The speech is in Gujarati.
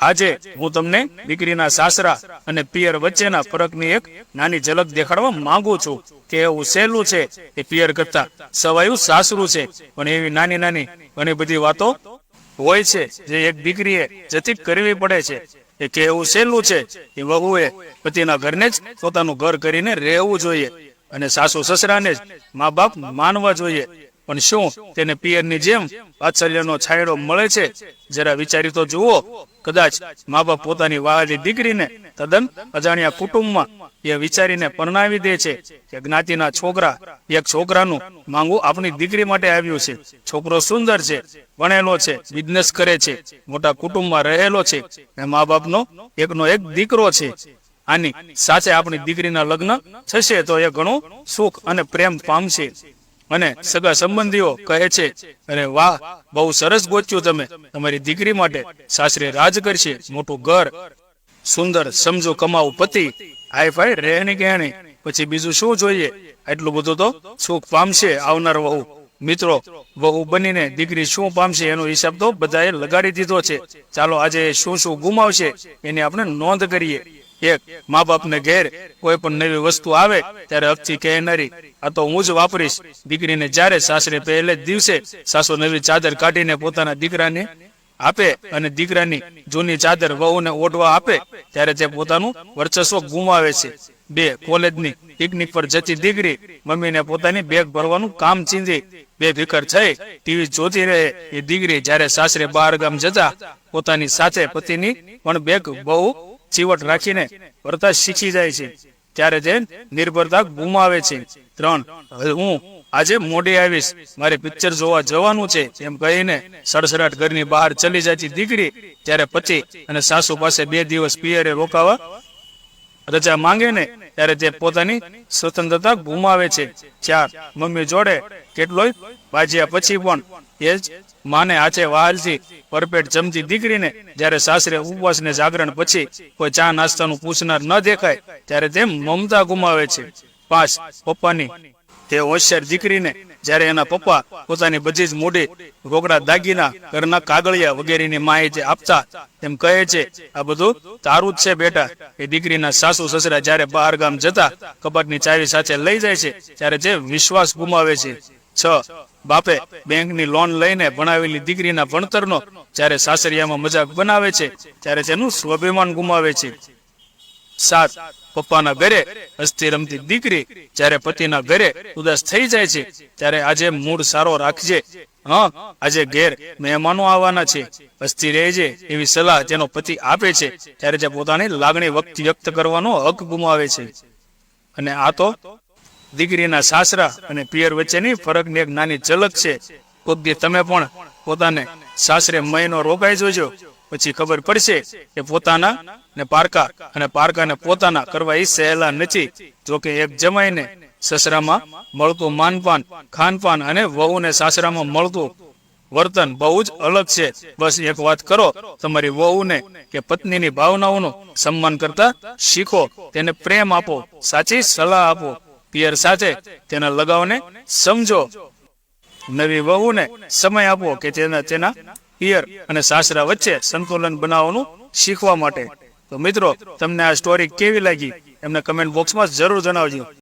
આજે હું તમને દીકરીના સાસરા અને પિયર વચ્ચેના ફરકની એક નાની ઝલક દેખાડવા માંગુ છું કે એવું સહેલું છે એ પિયર કરતા સવાયું સાસરું છે. પણ એવી નાની નાની ઘણી બધી વાતો હોય છે જે એક દીકરીએ જતી કરવી પડે છે. એ કે સહેલું છે એ વહુએ પતિના ઘરને જ પોતાનું ઘર કરીને રહેવું જોઈએ અને સાસુ સસરાને જ મા બાપ માનવા જોઈએ. પણ શું તેને પિયરની જેમ વાત્સલ્યનો છાંયડો મળે છે? જરા વિચારી તો જુઓ. કદાચ મા બાપ પોતાની વાહલી દીકરીને તદ્દન અજાણ્યા કુટુંબમાં એ વિચારીને પરણાવી દે છે કે જ્ઞાતિના છોકરા, એક છોકરાનું માંગુ આપણી દીકરી માટે આવ્યું છે. છોકરો સુંદર છે, ભણેલો છે બિઝનેસ કરે છે, મોટા કુટુંબમાં રહેલો છે અને મા બાપનો એકનો એક દીકરો છે. આની સાથે આપણી દીકરીના લગ્ન થશે તો એ ઘણું સુખ અને પ્રેમ પામશે. અને સગા સંબંધીઓ કહે છે, અરે વાહ, બહુ સરસ ગોચ્યું તમે. તમારી દીકરી માટે સાસરે રાજ કરશે, મોટું ઘર. સુંદર સમજો કમાવું પતિ. હાઈ ફાઈ રહેણી કહેણી પછી બીજું શું જોઈએ? એટલું બધું તો સુખ પામશે આવનાર વહુ. મિત્રો, વહુ બનીને દીકરી શું પામશે એનો હિસાબ તો બધાએ લગાડી દીધો છે. ચાલો આજે શું શું ગુમાવશે એની આપણે નોંધ કરીએ. એક મા બાપને ઘેર કોઈ પણ નવી વસ્તુ આવે, ત્યારે અપથી કહેનારી આ તો હું જ વાપરીશ. દીકરીને જ્યારે સાસરે પહેલે જ દિવસે સાસુ નવી ચાદર કાઢીને પોતાના દીકરાને આપે અને દીકરાની જૂની ચાદર વહુને ઓઢવા આપે, ત્યારે તે પોતાનું વર્ચસ્વ ગુમાવે છે. બે, કોલેજની પિકનિક પર જતી દીકરી મમ્મીને પોતાની બેગ ભરવાનું કામ ચીંધી. બે ફિકર થઈ, ટીવી જોતી રહે. એ દીકરી જ્યારે સાસરે બહાર ગામ જતા, પોતાની સાથે પતિની પણ બેગ બહુ ચીવટ રાખીને ભરતા શીખી જાય છે. ત્યારે તે નિર્ભરતા ગુમાવે છે. ત્રણ હું આજે મોડી આવીશ. મારે પિક્ચર જોવા જવાનું છે. એમ કહીને સડસડાટ ઘરની બહાર ચલી જતી દીકરી ત્યારે પતિ અને સાસુ પાસે બે દિવસ પિયરે રોકાવા રજા માંગે ને ત્યારે તે પોતાની સ્વતંત્રતા ગુમાવે છે. ચાર, મમ્મી જોડે કેટલોય બાજ્યા પછી પણ એ જ માને આછે વહાલથી પરપેટ જમતી દીકરીને જ્યારે સાસરે ઉપવાસ ને જાગરણ પછી કોઈ ચા નાસ્તાનું પૂછનાર ન દેખાય, ત્યારે તેમ મમતા ગુમાવે છે. પાંચ, પપ્પાની. તે હોશિયાર દીકરીને જ્યારે એના પપ્પા પોતાની બધી જ મોઢી રોકડા દાગીના, ઘરના કાગળિયા વગેરેની માહિતી આપતા, તેમ કહે છે, આ બધું તારું જ છે બેટા. એ દીકરીના સાસુ સસરા જ્યારે બહાર ગામ જતા કબાટની ચાવી સાથે લઈ જાય છે, ત્યારે તે વિશ્વાસ ગુમાવે છે. છ. બાપે બેંકની લોન લઈને ભણાવેલી દીકરીના ભણતરનો જ્યારે સાસરિયામાં મજાક બનાવે છે, ત્યારે તેનું સ્વાભિમાન ગુમાવે છે. સાત. પપ્પાના ઘરે હસતી રમતી દીકરી જ્યારે પતિના ઘરે ઉદાસ થઈ જાય છે, ત્યારે આજે મૂડ સારો રાખજે. હા, આજે ઘેર મહેમાનો આવવાના છે. હસ્તી રહેજે એવી સલાહ તેનો પતિ આપે છે, ત્યારે તે પોતાની લાગણી વ્યક્ત કરવાનો હક ગુમાવે છે. અને આ તો દીકરીના સાસરા અને પિયર વચ્ચેની ફરકની એક નાની ઝલક છે. કોક દી તમે પણ પોતાને સાસરે મહિનો રોકાઈ જોજો. પછી ખબર પડશે કે પોતાના ને પારકા અને પારકાને પોતાના કરવા એ સહેલા નથી. જો કે એક જમાઈને સસરામાં મળતું માનપાન, ખાનપાન અને વહુને સાસરામાં મળતું વર્તન બહુ જ અલગ છે. બસ એક વાત કરો, તમારી વહુને કે પત્નીની ભાવનાઓનું સન્માન કરતા શીખો, તેને પ્રેમ આપો, સાચી સલાહ આપો પિયર સાથે તેના લગાવને સમજો. નવી વહુને સમય આપો કે તેના તેના પિયર અને સાસરા વચ્ચે સંતુલન બનાવવાનું શીખવા માટે. તો મિત્રો, તમને આ સ્ટોરી કેવી લાગી? એમને કમેન્ટ બોક્સમાં જરૂર જણાવજો.